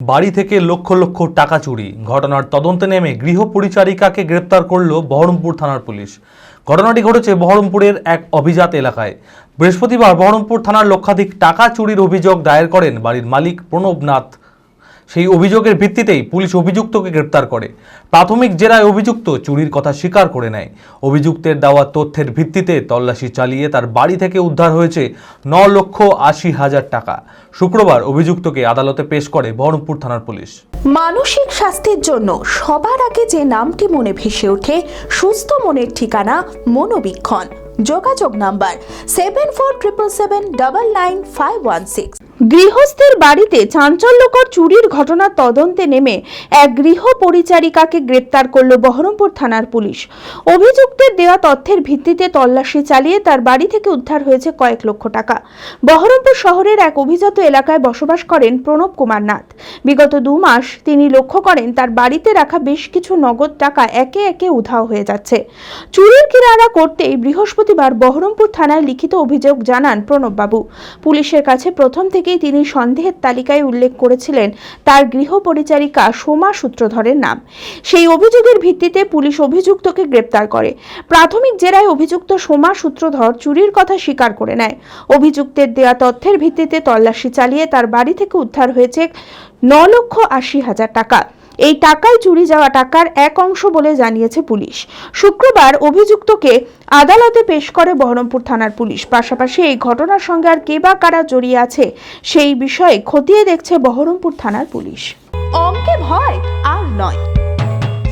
বাড়ি থেকে লক্ষ লক্ষ টাকা চুরি। ঘটনার তদন্তে নেমে গৃহ পরিচারিকাকে গ্রেপ্তার করল বহরমপুর থানার পুলিশ। ঘটনাটি ঘটেছে বহরমপুরের এক অভিজাত এলাকায়। বৃহস্পতিবার বহরমপুর থানার লক্ষাধিক টাকা চুরির অভিযোগ দায়ের করেন বাড়ির মালিক প্রণব নাথ সেই অভিযোগের ভিত্তিতেই পুলিশ অভিযুক্তকে গ্রেপ্তার করে। প্রাথমিক জেরায় অভিযুক্ত চুরির কথা স্বীকার করে নেয়। অভিযুক্তের দেওয়া তথ্যের ভিত্তিতে তল্লাশি চালিয়ে তার বাড়ি থেকে উদ্ধার হয়েছে ন লক্ষ আশি হাজার টাকা। শুক্রবার অভিযুক্তকে আদালতে পেশ করে বহরমপুর থানার পুলিশ। মানসিক স্বাস্থ্যের জন্য সবার আগে যে নামটি মনে ভেসে ওঠে, সুস্থ মনের ঠিকানা মনোবীক্ষণ। যোগাযোগ number seven four triple seven double nine five one six গৃহস্থের বাড়িতে চাঞ্চল্যকর চুরির ঘটনার তদন্তে নেমে এক গৃহ পরিচারিকাকে গ্রেপ্তার করল বহরমপুর থানার পুলিশ। অভিযুক্তের দেওয়া তথ্যের ভিত্তিতে তল্লাশি চালিয়ে তার বাড়ি থেকে উদ্ধার হয়েছে কয়েক লক্ষ টাকা। বহরমপুর শহরের এক অভিজাত এলাকায় বসবাস করেন প্রণব কুমার নাথ। বিগত দু মাস তিনি লক্ষ্য করেন তার বাড়িতে রাখা বেশ কিছু নগদ টাকা একে একে উধাও হয়ে যাচ্ছে। চুরির কিনারা করতেই বৃহস্পতিবার বহরমপুর থানায় লিখিত অভিযোগ জানান প্রণব বাবু পুলিশের কাছে প্রথম থেকেই তিনি সন্দেহের তালিকায় উল্লেখ করেছিলেন তার গৃহ পরিচারিকা সোমা সূত্রধরের নাম। সেই অভিযোগের ভিত্তিতে পুলিশ অভিযুক্তকে গ্রেপ্তার করে। প্রাথমিক জেরায় অভিযুক্ত সোমা সূত্রধর চুরির কথা স্বীকার করে নেয়। অভিযুক্তের দেয়া তথ্যের ভিত্তিতে তল্লাশি চালিয়ে তার বাড়ি থেকে উদ্ধার হয়েছে ন লক্ষ আশি হাজার টাকা। এই টাকায় চুরি যাওয়া টাকার এক অংশ বলে জানিয়েছে পুলিশ। শুক্রবার অভিযুক্তকে আদালতে পেশ করে বহরমপুর থানার পুলিশ। পাশাপাশি এই ঘটনার সঙ্গে আর কে বা কারা জড়িয়ে আছে সেই বিষয়ে খতিয়ে দেখছে বহরমপুর থানার পুলিশ। অঙ্কে ভয় আর নয়।